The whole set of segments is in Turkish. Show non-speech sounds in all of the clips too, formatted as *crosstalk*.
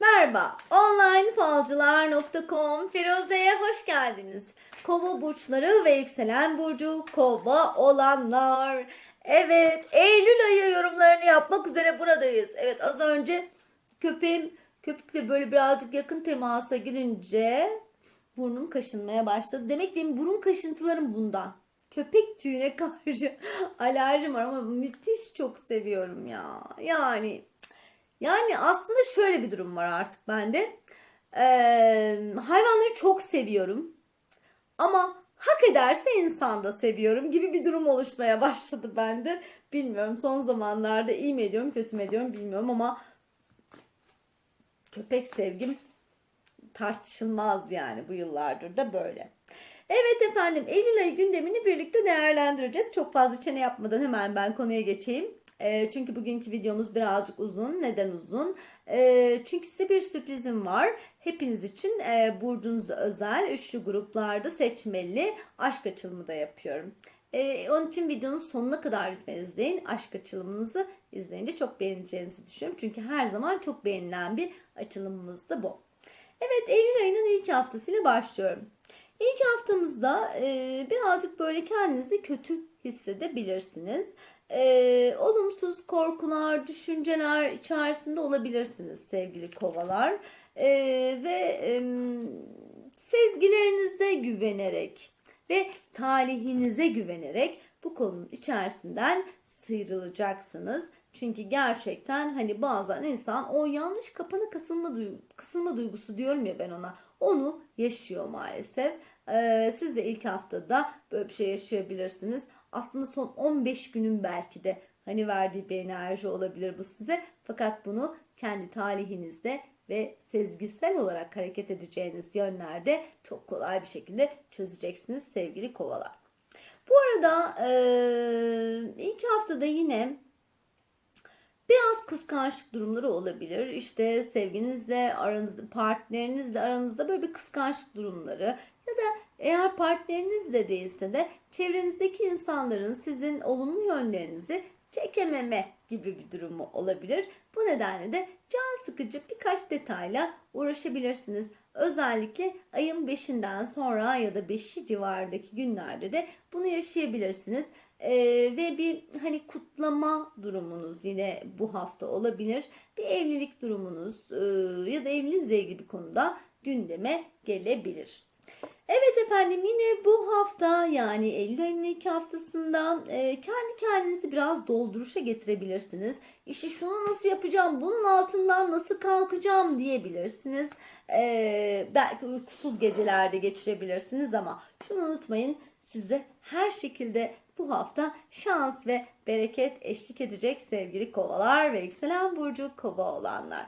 Merhaba, onlinefalcılar.com Firuze'ye hoş geldiniz. Kova burçları ve yükselen burcu kova olanlar. Evet, Eylül ayı yorumlarını yapmak üzere buradayız. Evet, az önce köpeğim köpekle böyle birazcık yakın temasa girince burnum kaşınmaya başladı. Demek benim burun kaşıntılarım bundan. Köpek tüyüne karşı *laughs* alerjim var ama müthiş çok seviyorum ya. Yani yani aslında şöyle bir durum var artık bende. Ee, hayvanları çok seviyorum. Ama hak ederse insan da seviyorum gibi bir durum oluşmaya *laughs* başladı bende. Bilmiyorum son zamanlarda iyi mi ediyorum kötü mü ediyorum bilmiyorum ama köpek sevgim tartışılmaz yani bu yıllardır da böyle. Evet efendim Eylül ayı gündemini birlikte değerlendireceğiz. Çok fazla çene yapmadan hemen ben konuya geçeyim. E, çünkü bugünkü videomuz birazcık uzun. Neden uzun? E, çünkü size bir sürprizim var. Hepiniz için e, burcunuza özel üçlü gruplarda seçmeli aşk açılımı da yapıyorum. E, onun için videonun sonuna kadar lütfen izleyin. Aşk açılımınızı izleyince çok beğeneceğinizi düşünüyorum. Çünkü her zaman çok beğenilen bir açılımımız da bu. Evet Eylül ayının ilk haftasıyla başlıyorum. İlk haftamızda e, birazcık böyle kendinizi kötü hissedebilirsiniz. E, olumsuz korkular, düşünceler içerisinde olabilirsiniz sevgili kovalar. E, ve e, sezgilerinize güvenerek ve talihinize güvenerek bu konunun içerisinden sıyrılacaksınız. Çünkü gerçekten hani bazen insan o yanlış kapana kısılma, duygu, kısılma duygusu diyorum ya ben ona. Onu yaşıyor maalesef. Ee, siz de ilk haftada böyle bir şey yaşayabilirsiniz. Aslında son 15 günün belki de hani verdiği bir enerji olabilir bu size. Fakat bunu kendi talihinizde ve sezgisel olarak hareket edeceğiniz yönlerde çok kolay bir şekilde çözeceksiniz sevgili kovalar. Bu arada ilk haftada yine Biraz kıskançlık durumları olabilir. İşte sevginizle aranızda, partnerinizle aranızda böyle bir kıskançlık durumları ya da eğer partneriniz de değilse de çevrenizdeki insanların sizin olumlu yönlerinizi çekememe gibi bir durumu olabilir. Bu nedenle de can sıkıcı birkaç detayla uğraşabilirsiniz. Özellikle ayın 5'inden sonra ya da 5'i civarındaki günlerde de bunu yaşayabilirsiniz. Ee, ve bir hani kutlama durumunuz yine bu hafta olabilir. Bir evlilik durumunuz e, ya da evliliğinizle ilgili bir konuda gündeme gelebilir. Evet efendim yine bu hafta yani Eylül ayının ilk haftasında e, kendi kendinizi biraz dolduruşa getirebilirsiniz. İşte şunu nasıl yapacağım, bunun altından nasıl kalkacağım diyebilirsiniz. E, belki uykusuz gecelerde geçirebilirsiniz ama şunu unutmayın size her şekilde bu hafta şans ve bereket eşlik edecek sevgili kovalar ve yükselen burcu kova olanlar.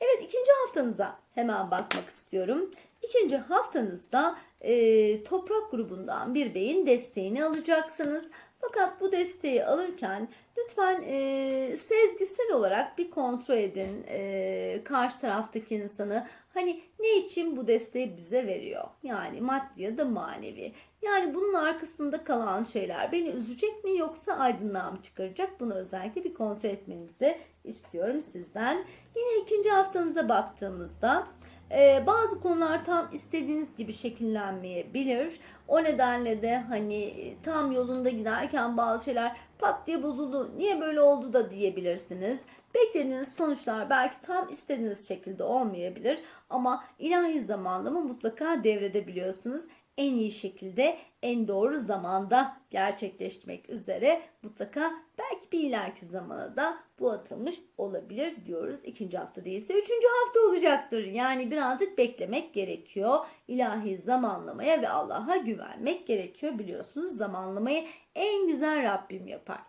Evet ikinci haftanıza hemen bakmak istiyorum. İkinci haftanızda e, toprak grubundan bir beyin desteğini alacaksınız. Fakat bu desteği alırken lütfen e, sezgisel olarak bir kontrol edin e, karşı taraftaki insanı. Hani ne için bu desteği bize veriyor? Yani maddi ya da manevi. Yani bunun arkasında kalan şeyler beni üzecek mi yoksa aydınlığa mı çıkaracak? Bunu özellikle bir kontrol etmenizi istiyorum sizden. Yine ikinci haftanıza baktığımızda ee, bazı konular tam istediğiniz gibi şekillenmeyebilir. O nedenle de hani tam yolunda giderken bazı şeyler pat diye bozuldu. Niye böyle oldu da diyebilirsiniz. Beklediğiniz sonuçlar belki tam istediğiniz şekilde olmayabilir ama ilahi zamanlama mutlaka devredebiliyorsunuz en iyi şekilde en doğru zamanda gerçekleştirmek üzere mutlaka belki bir ileriki zamana da bu atılmış olabilir diyoruz. İkinci hafta değilse üçüncü hafta olacaktır. Yani birazcık beklemek gerekiyor. İlahi zamanlamaya ve Allah'a güvenmek gerekiyor. Biliyorsunuz zamanlamayı en güzel Rabbim yapar.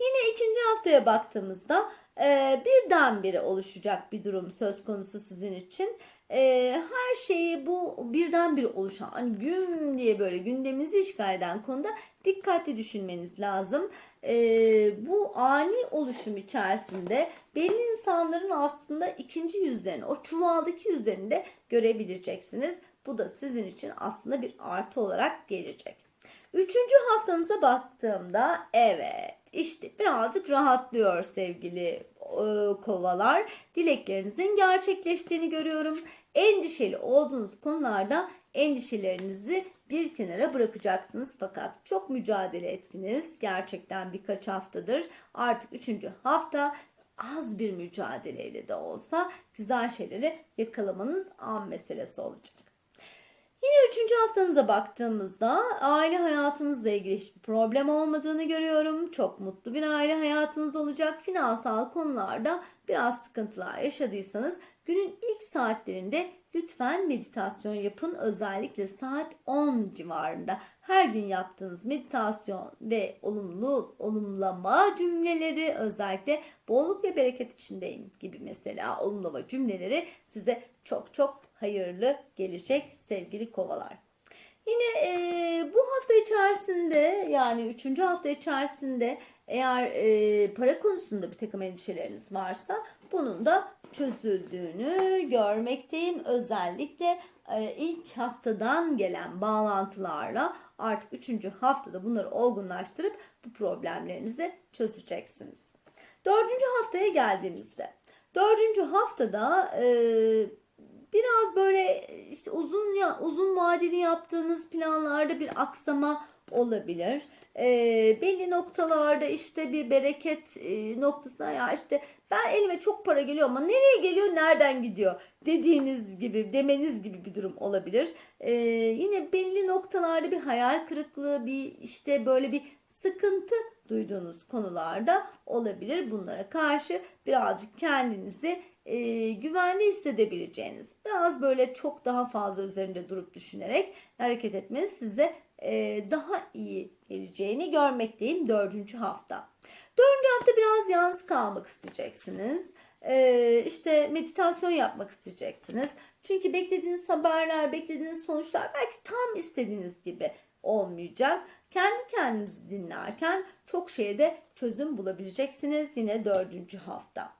Yine ikinci haftaya baktığımızda e, birdenbire oluşacak bir durum söz konusu sizin için e, her şeyi bu birdenbire oluşan hani gün diye böyle gündeminizi işgal eden konuda dikkatli düşünmeniz lazım. E, bu ani oluşum içerisinde belli insanların aslında ikinci yüzlerini o çuvaldaki yüzlerini de görebileceksiniz. Bu da sizin için aslında bir artı olarak gelecek. Üçüncü haftanıza baktığımda evet işte birazcık rahatlıyor sevgili e, kovalar dileklerinizin gerçekleştiğini görüyorum. Endişeli olduğunuz konularda endişelerinizi bir kenara bırakacaksınız fakat çok mücadele ettiniz gerçekten birkaç haftadır artık üçüncü hafta az bir mücadeleyle de olsa güzel şeyleri yakalamanız an meselesi olacak. Yine üçüncü haftanıza baktığımızda aile hayatınızla ilgili hiçbir problem olmadığını görüyorum. Çok mutlu bir aile hayatınız olacak. Finansal konularda biraz sıkıntılar yaşadıysanız günün ilk saatlerinde lütfen meditasyon yapın. Özellikle saat 10 civarında her gün yaptığınız meditasyon ve olumlu olumlama cümleleri özellikle bolluk ve bereket içindeyim gibi mesela olumlama cümleleri size çok çok hayırlı gelecek sevgili kovalar. Yine e, bu hafta içerisinde yani üçüncü hafta içerisinde eğer e, para konusunda bir takım endişeleriniz varsa bunun da çözüldüğünü görmekteyim. Özellikle e, ilk haftadan gelen bağlantılarla artık üçüncü haftada bunları olgunlaştırıp bu problemlerinizi çözeceksiniz. Dördüncü haftaya geldiğimizde dördüncü haftada e, biraz böyle işte uzun ya uzun vadeli yaptığınız planlarda bir aksama olabilir. E, belli noktalarda işte bir bereket e, noktasına ya işte ben elime çok para geliyor ama nereye geliyor nereden gidiyor dediğiniz gibi demeniz gibi bir durum olabilir. E, yine belli noktalarda bir hayal kırıklığı bir işte böyle bir sıkıntı duyduğunuz konularda olabilir. Bunlara karşı birazcık kendinizi e, güvenli hissedebileceğiniz, biraz böyle çok daha fazla üzerinde durup düşünerek hareket etmeniz size daha iyi geleceğini görmekteyim dördüncü hafta. Dördüncü hafta biraz yalnız kalmak isteyeceksiniz. E, işte meditasyon yapmak isteyeceksiniz. Çünkü beklediğiniz haberler, beklediğiniz sonuçlar belki tam istediğiniz gibi olmayacak. Kendi kendinizi dinlerken çok şeyde çözüm bulabileceksiniz yine dördüncü hafta.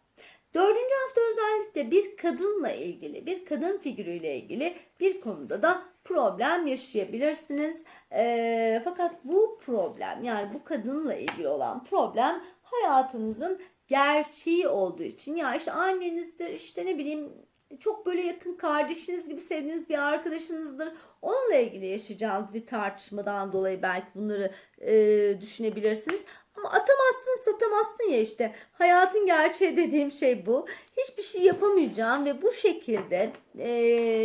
Dördüncü hafta özellikle bir kadınla ilgili, bir kadın figürüyle ilgili bir konuda da problem yaşayabilirsiniz. E, fakat bu problem yani bu kadınla ilgili olan problem hayatınızın gerçeği olduğu için ya işte annenizdir işte ne bileyim çok böyle yakın kardeşiniz gibi sevdiğiniz bir arkadaşınızdır. Onunla ilgili yaşayacağınız bir tartışmadan dolayı belki bunları e, düşünebilirsiniz. Ama atamazsın satamazsın ya işte. Hayatın gerçeği dediğim şey bu. Hiçbir şey yapamayacağım ve bu şekilde e,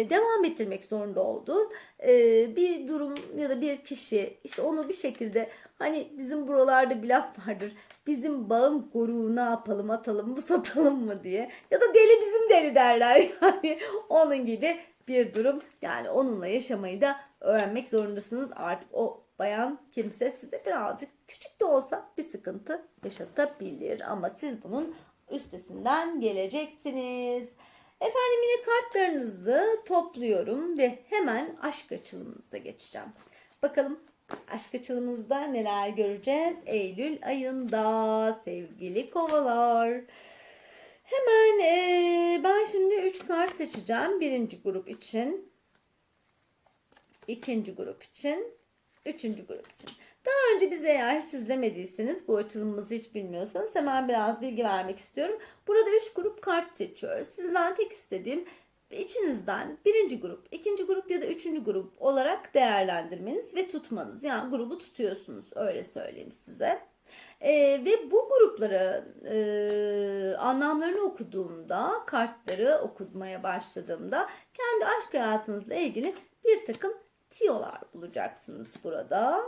devam ettirmek zorunda olduğum e, bir durum ya da bir kişi işte onu bir şekilde hani bizim buralarda bir laf vardır. Bizim bağın koruğu ne yapalım atalım mı satalım mı diye. Ya da deli bizim deli derler *laughs* yani onun gibi bir durum. Yani onunla yaşamayı da öğrenmek zorundasınız. Artık o bayan kimse size birazcık küçük de olsa bir sıkıntı yaşatabilir. Ama siz bunun üstesinden geleceksiniz. Efendim yine kartlarınızı topluyorum ve hemen aşk açılımınıza geçeceğim. Bakalım aşk açılımımızda neler göreceğiz Eylül ayında sevgili kovalar. Hemen ee, ben şimdi 3 kart seçeceğim. Birinci grup için, ikinci grup için, üçüncü grup için. Daha önce bizi eğer hiç izlemediyseniz, bu açılımımızı hiç bilmiyorsanız hemen biraz bilgi vermek istiyorum. Burada 3 grup kart seçiyoruz. Sizden tek istediğim içinizden birinci grup, ikinci grup ya da üçüncü grup olarak değerlendirmeniz ve tutmanız. Yani grubu tutuyorsunuz öyle söyleyeyim size. E, ve bu grupları e, anlamlarını okuduğumda, kartları okumaya başladığımda kendi aşk hayatınızla ilgili bir takım tiyolar bulacaksınız burada.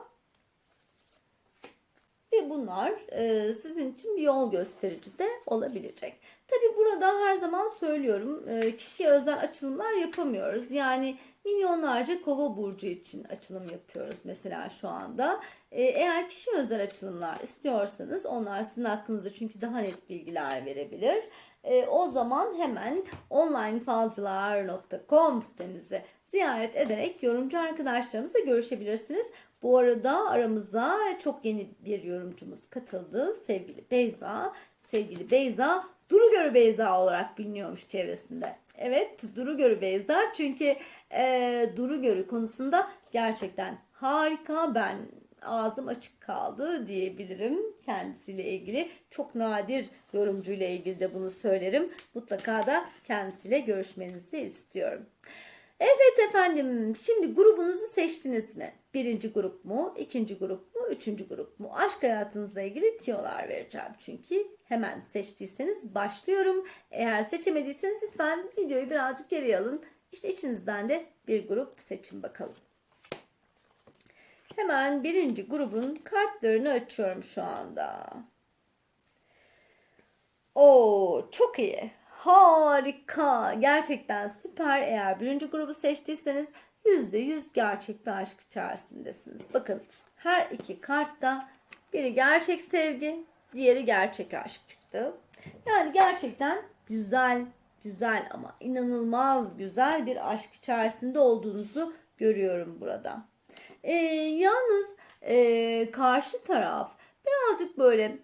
Ve bunlar e, sizin için bir yol gösterici de olabilecek. Tabi burada her zaman söylüyorum e, kişiye özel açılımlar yapamıyoruz. Yani milyonlarca kova burcu için açılım yapıyoruz mesela şu anda. E, eğer kişiye özel açılımlar istiyorsanız onlar sizin hakkınızda çünkü daha net bilgiler verebilir. E, o zaman hemen onlinefalcılar.com sitemizi ziyaret ederek yorumcu arkadaşlarımızla görüşebilirsiniz. Bu arada aramıza çok yeni bir yorumcumuz katıldı. Sevgili Beyza. Sevgili Beyza Duru Görü Beyza olarak biliniyormuş çevresinde. Evet Duru Görü Beyza çünkü e, Duru Görü konusunda gerçekten harika. Ben ağzım açık kaldı diyebilirim kendisiyle ilgili. Çok nadir yorumcuyla ilgili de bunu söylerim. Mutlaka da kendisiyle görüşmenizi istiyorum. Evet efendim, şimdi grubunuzu seçtiniz mi? Birinci grup mu, ikinci grup mu, üçüncü grup mu? Aşk hayatınızla ilgili tiyolar vereceğim çünkü. Hemen seçtiyseniz başlıyorum. Eğer seçemediyseniz lütfen videoyu birazcık geriye alın. İşte içinizden de bir grup seçin bakalım. Hemen birinci grubun kartlarını açıyorum şu anda. Oo, çok iyi. Harika. Gerçekten süper. Eğer birinci grubu seçtiyseniz %100 gerçek bir aşk içerisindesiniz. Bakın her iki kartta biri gerçek sevgi, diğeri gerçek aşk çıktı. Yani gerçekten güzel, güzel ama inanılmaz güzel bir aşk içerisinde olduğunuzu görüyorum burada. Ee, yalnız e, karşı taraf birazcık böyle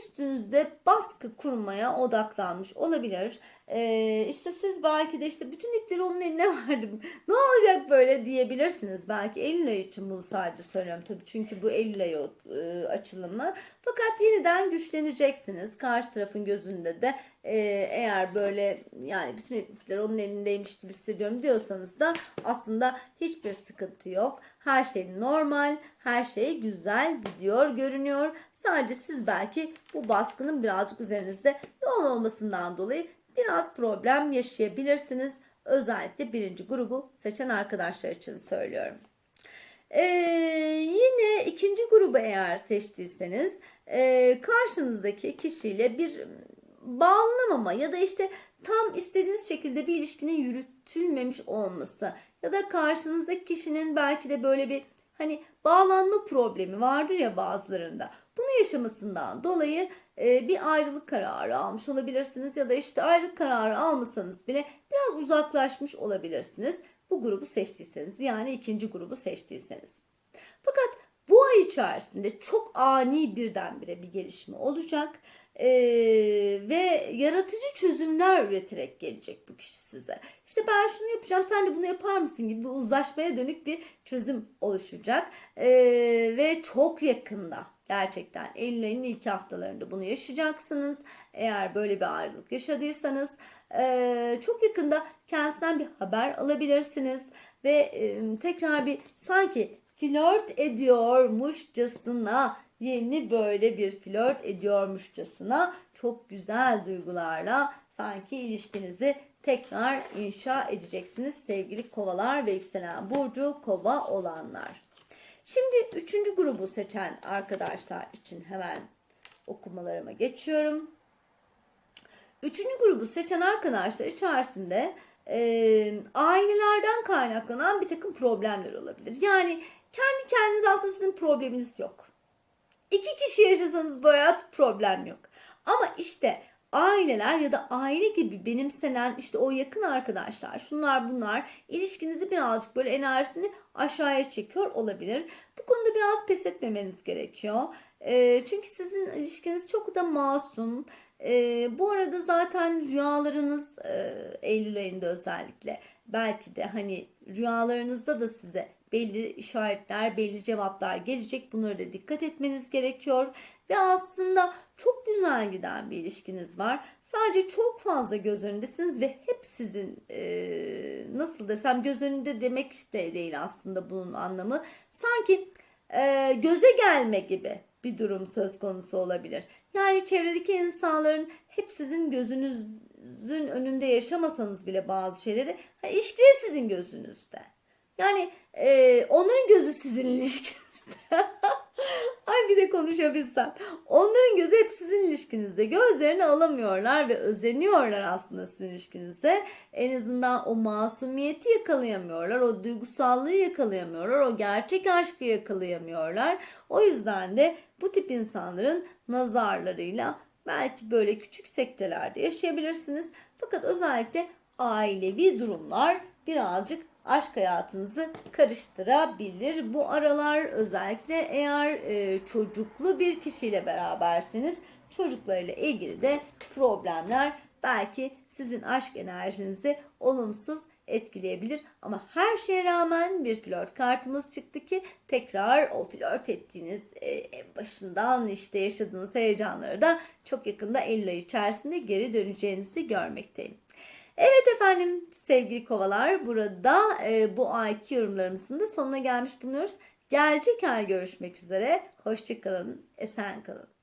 üstünüzde baskı kurmaya odaklanmış olabilir. Ee, işte siz belki de işte bütün ipleri onun eline *laughs* verdim. Ne olacak böyle diyebilirsiniz. Belki Eylül ayı için bunu sadece söylüyorum tabii. Çünkü bu Eylül ayı e, açılımı. Fakat yeniden güçleneceksiniz. Karşı tarafın gözünde de e, eğer böyle yani bütün ipler onun elindeymiş gibi hissediyorum diyorsanız da aslında hiçbir sıkıntı yok. Her şey normal, her şey güzel gidiyor, görünüyor. Sadece siz belki bu baskının birazcık üzerinizde yoğun olmasından dolayı biraz problem yaşayabilirsiniz. Özellikle birinci grubu seçen arkadaşlar için söylüyorum. Ee, yine ikinci grubu eğer seçtiyseniz e, karşınızdaki kişiyle bir bağlanamama ya da işte tam istediğiniz şekilde bir ilişkinin yürütülmemiş olması ya da karşınızdaki kişinin belki de böyle bir hani bağlanma problemi vardır ya bazılarında. Bunu yaşamasından dolayı e, bir ayrılık kararı almış olabilirsiniz ya da işte ayrılık kararı almasanız bile biraz uzaklaşmış olabilirsiniz. Bu grubu seçtiyseniz yani ikinci grubu seçtiyseniz. Fakat bu ay içerisinde çok ani birdenbire bir gelişme olacak ee, ve yaratıcı çözümler üreterek gelecek bu kişi size. İşte ben şunu yapacağım sen de bunu yapar mısın gibi bir uzlaşmaya dönük bir çözüm oluşacak ee, ve çok yakında gerçekten Eylül ayının ilk haftalarında bunu yaşayacaksınız. Eğer böyle bir ayrılık yaşadıysanız e, çok yakında kendisinden bir haber alabilirsiniz ve e, tekrar bir sanki flört ediyormuşçasına yeni böyle bir flört ediyormuşçasına çok güzel duygularla sanki ilişkinizi tekrar inşa edeceksiniz sevgili kovalar ve yükselen burcu kova olanlar. Şimdi üçüncü grubu seçen arkadaşlar için hemen okumalarıma geçiyorum. Üçüncü grubu seçen arkadaşlar içerisinde e, ailelerden kaynaklanan bir takım problemler olabilir. Yani kendi kendinize aslında sizin probleminiz yok. İki kişi yaşasanız bu hayat problem yok. Ama işte aileler ya da aile gibi benimsenen işte o yakın arkadaşlar şunlar bunlar ilişkinizi birazcık böyle enerjisini aşağıya çekiyor olabilir. Bu konuda biraz pes etmemeniz gerekiyor. E, çünkü sizin ilişkiniz çok da masum. E, bu arada zaten rüyalarınız e, Eylül ayında özellikle belki de hani rüyalarınızda da size belli işaretler, belli cevaplar gelecek. Bunlara da dikkat etmeniz gerekiyor. Ve aslında çok güzel giden bir ilişkiniz var. Sadece çok fazla göz önündesiniz ve hep sizin e, nasıl desem göz önünde demek de değil aslında bunun anlamı. Sanki e, göze gelme gibi bir durum söz konusu olabilir. Yani çevredeki insanların hep sizin gözünüzün önünde yaşamasanız bile bazı şeyleri yani ilişkileri sizin gözünüzde. Yani e, onların gözü sizin ilişkinizde. *laughs* Ay bir de konuşabilsem. Onların gözü hep sizin ilişkinizde. Gözlerini alamıyorlar ve özeniyorlar aslında sizin ilişkinizde. En azından o masumiyeti yakalayamıyorlar. O duygusallığı yakalayamıyorlar. O gerçek aşkı yakalayamıyorlar. O yüzden de bu tip insanların nazarlarıyla belki böyle küçük sektelerde yaşayabilirsiniz. Fakat özellikle ailevi durumlar birazcık aşk hayatınızı karıştırabilir. Bu aralar özellikle eğer e, çocuklu bir kişiyle beraberseniz çocuklarıyla ilgili de problemler belki sizin aşk enerjinizi olumsuz etkileyebilir. Ama her şeye rağmen bir flört kartımız çıktı ki tekrar o flört ettiğiniz e, en başından işte yaşadığınız heyecanları da çok yakında Eylül ayı içerisinde geri döneceğinizi görmekteyim. Evet efendim sevgili kovalar burada e, bu ayki yorumlarımızın da sonuna gelmiş bulunuyoruz. Gelecek ay görüşmek üzere. Hoşçakalın, esen kalın.